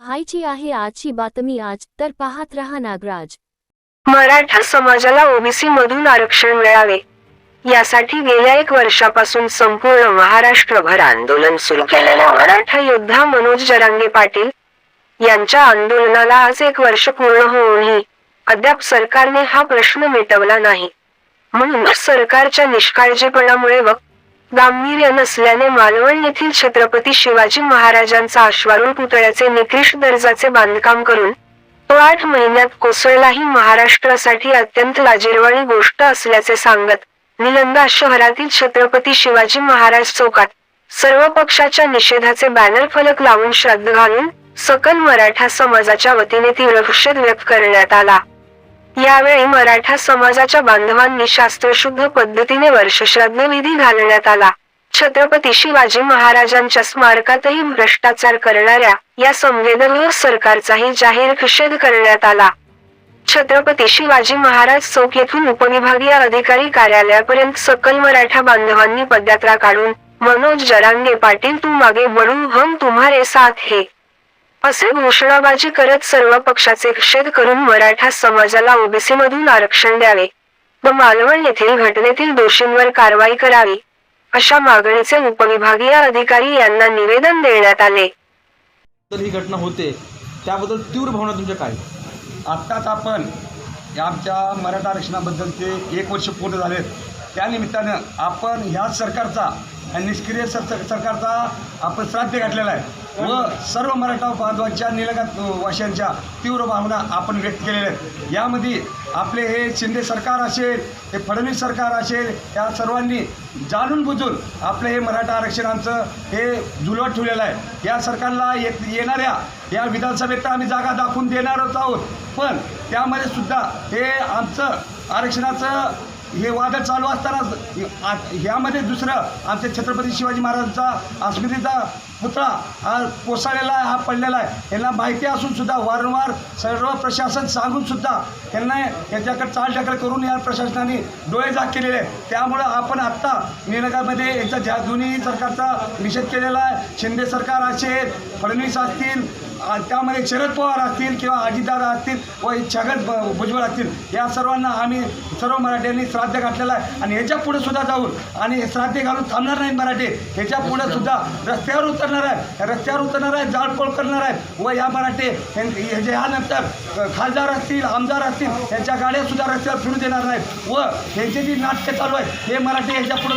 पाहायची आहे आजची बातमी आज. तर पाहत रहा नागराज. मराठा समाजाला ओबीसी मधून आरक्षण मिळावे. यासाठी गेल्या एक वर्षापासून संपूर्ण महाराष्ट्रभर आंदोलन सुरू केलेल्या मराठा योद्धा मनोज जरांगे पाटील यांच्या आंदोलनाला आज एक वर्ष पूर्ण होऊनही अद्याप सरकारने हा प्रश्न मिटवला नाही. म्हणून सरकारच्या निष्काळजीपणामुळे व गांभीर्य नसल्याने मालवण येथील छत्रपती शिवाजी महाराजांचा अश्वारूढ पुतळ्याचे निकृष्ट दर्जाचे बांधकाम करून तो आठ महिन्यात कोसळला ही महाराष्ट्रासाठी अत्यंत लाजिरवाणी गोष्ट असल्याचे सांगत निलंगा शहरातील छत्रपती शिवाजी महाराज चौकात सर्व पक्षाच्या निषेधाचे बॅनर फलक लावून श्रद्ध घालून सकल मराठा समाजाच्या वतीने तीव्र निषेध व्यक्त करण्यात आला. यावेळी मराठा समाजाच्या बांधवांनी शास्त्रशुद्ध पद्धतीने वर्षश्राद्ध विधी घालण्यात आला. छत्रपती शिवाजी महाराजांच्या स्मारकातही भ्रष्टाचार करणाऱ्या या संवेदनशील सरकारचाही जाहीर निषेध करण्यात आला. छत्रपती शिवाजी महाराज चौक येथून उपविभागीय अधिकारी कार्यालयापर्यंत सकल मराठा बांधवांनी पदयात्रा काढून मनोज जरांगे पाटील तू मागे बडू हम तुम्हारे साथ हे. असे घोषणाबाजी करत सर्व पक्षाचे निषेध करून मराठा समाजाला ओबीसी मधून आरक्षण द्यावे व मालवण येथील घटनेतील दोषींवर कारवाई करावी अशा मागणीचे उपविभागीय अधिकारी यांना निवेदन देण्यात आले. तर ही घटना होते त्याबद्दल तीव्र भावना तुमच्या काय? आत्ताच आपण या आमच्या मराठा आरक्षणाबद्दलचे एक वर्ष पूर्ण झालेत. त्यानिमित्तानं आपण ह्या सरकारचा निष्क्रिय सर सर- सरकारचा आपण श्राद्ध घातलेला आहे. व सर्व मराठा बांधवांच्या निलंगात वाशांच्या तीव्र भावना आपण व्यक्त केलेल्या आहेत. यामध्ये आपले हे शिंदे सरकार असेल हे फडणवीस सरकार असेल या सर्वांनी जाणून बुजून आपलं हे मराठा आरक्षणांचं हे झुलवत ठेवलेलं आहे. या सरकारला येत येणाऱ्या या विधानसभेत तर आम्ही जागा दाखवून देणारच आहोत. पण त्यामध्ये सुद्धा हे आमचं आरक्षणाचं हे वाद चालू असताना आ- ह्यामध्ये दुसरं आमच्या छत्रपती शिवाजी महाराजांचा अस्मितेचा पुतळा हा कोसळलेला आहे हा पडलेला आहे. यांना माहिती असून सुद्धा वारंवार सर्व प्रशासन सांगूनसुद्धा त्यांना यांना याच्याकडे चालढकल करून या प्रशासनाने डोळे जाग केलेले आहेत. त्यामुळं आपण आत्ता निलंगामध्ये याचा ज्या दोन्ही सरकारचा निषेध केलेला आहे शिंदे सरकार असेल फडणवीस असतील त्यामध्ये शरद पवार असतील किंवा अजितदादा असतील व छगन भुजबळ असतील या सर्वांना आम्ही सर्व मराठ्यांनी श्राद्ध घातलेलं आहे. आणि ह्याच्या पुढे सुद्धा जाऊन आणि श्राद्ध घालून थांबणार नाही मराठी ह्याच्या पुढे सुद्धा रस्त्यावर उतर करणार आहे रस्त्यावर उतरणार आहे जाळपोळ करणार आहे. व या मराठी ह्याच्या ह्यानंतर खासदार असतील आमदार असतील यांच्या गाड्या सुद्धा रस्त्यावर फिरू देणार नाहीत. व ह्यांची जी नाटकं चालू आहेत हे मराठी ह्याच्या पुढे